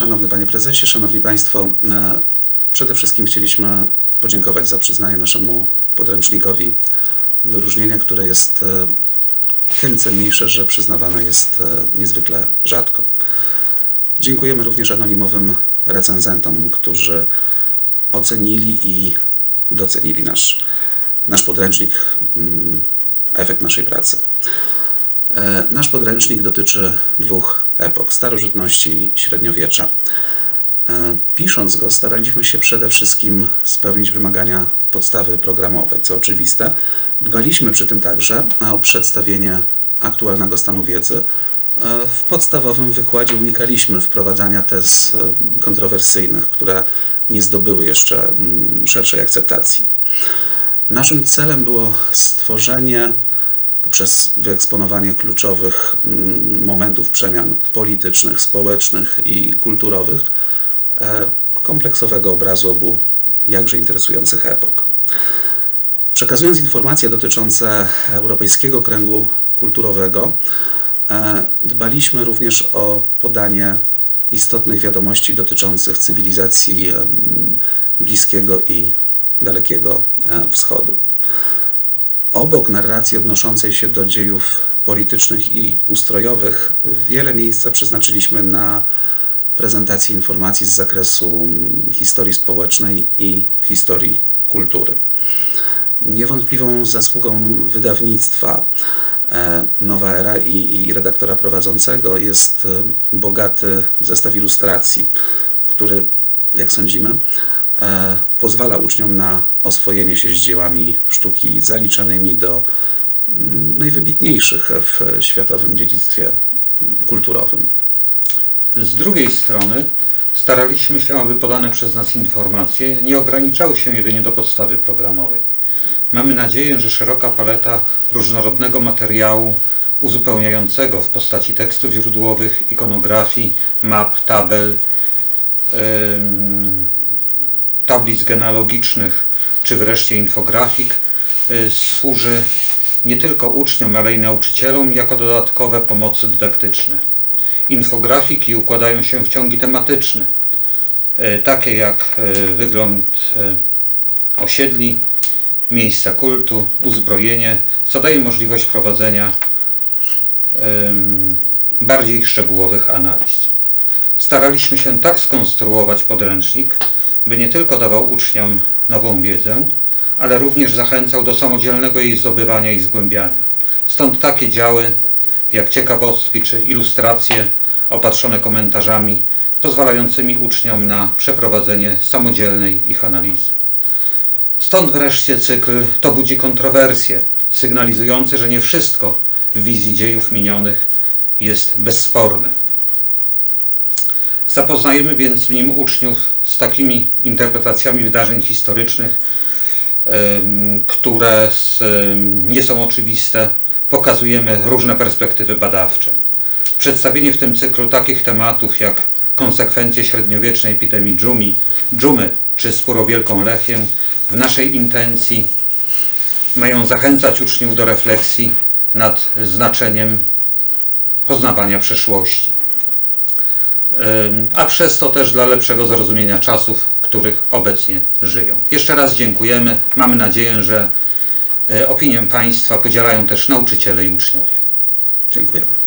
Szanowny Panie Prezesie, Szanowni Państwo, e, przede wszystkim chcieliśmy podziękować za przyznanie naszemu podręcznikowi wyróżnienia, które jest e, tym cenniejsze, że przyznawane jest e, niezwykle rzadko. Dziękujemy również anonimowym recenzentom, którzy ocenili i docenili nasz, nasz podręcznik, mm, efekt naszej pracy. E, Nasz podręcznik dotyczy dwóch epok starożytności i średniowiecza. E, Pisząc go, staraliśmy się przede wszystkim spełnić wymagania podstawy programowej, co oczywiste. Dbaliśmy przy tym także o przedstawienie aktualnego stanu wiedzy. E, W podstawowym wykładzie unikaliśmy wprowadzania tez kontrowersyjnych, które nie zdobyły jeszcze mm, szerszej akceptacji. Naszym celem było stworzenie poprzez wyeksponowanie kluczowych mm, momentów przemian politycznych, społecznych i kulturowych e, kompleksowego obrazu obu jakże interesujących epok. Przekazując informacje dotyczące europejskiego kręgu kulturowego, e, dbaliśmy również o podanie istotnych wiadomości dotyczących cywilizacji Bliskiego i Dalekiego e, Wschodu. Obok narracji odnoszącej się do dziejów politycznych i ustrojowych, wiele miejsca przeznaczyliśmy na prezentację informacji z zakresu historii społecznej i historii kultury. Niewątpliwą zasługą wydawnictwa e, Nowa Era i, i redaktora prowadzącego jest e, bogaty zestaw ilustracji, który, jak sądzimy, pozwala uczniom na oswojenie się z dziełami sztuki zaliczanymi do mm, najwybitniejszych w światowym dziedzictwie kulturowym. Z drugiej strony staraliśmy się, aby podane przez nas informacje nie ograniczały się jedynie do podstawy programowej. Mamy nadzieję, że szeroka paleta różnorodnego materiału uzupełniającego w postaci tekstów źródłowych, ikonografii, map, tabel, em, tablic genealogicznych czy wreszcie infografik y, służy nie tylko uczniom, ale i nauczycielom jako dodatkowe pomocy dydaktyczne. Infografiki układają się w ciągi tematyczne, y, takie jak y, wygląd osiedli, miejsca kultu, uzbrojenie, co daje możliwość prowadzenia bardziej szczegółowych analiz. Staraliśmy się tak skonstruować podręcznik, by nie tylko dawał uczniom nową wiedzę, ale również zachęcał do samodzielnego jej zdobywania i zgłębiania. Stąd takie działy jak ciekawostki czy ilustracje opatrzone komentarzami, pozwalającymi uczniom na przeprowadzenie samodzielnej ich analizy. Stąd wreszcie cykl To budzi kontrowersje, sygnalizujący, że nie wszystko w wizji dziejów minionych jest bezsporne. Zapoznajemy więc w nim uczniów z takimi interpretacjami wydarzeń historycznych, które nie są oczywiste. Pokazujemy różne perspektywy badawcze. Przedstawienie w tym cyklu takich tematów jak konsekwencje średniowiecznej epidemii dżumi, dżumy czy spór o Wielką Lechię w naszej intencji mają zachęcać uczniów do refleksji nad znaczeniem poznawania przeszłości. A przez to też dla lepszego zrozumienia czasów, w których obecnie żyją. Jeszcze raz dziękujemy. Mamy nadzieję, że e, opinię Państwa podzielają też nauczyciele i uczniowie. Dziękujemy.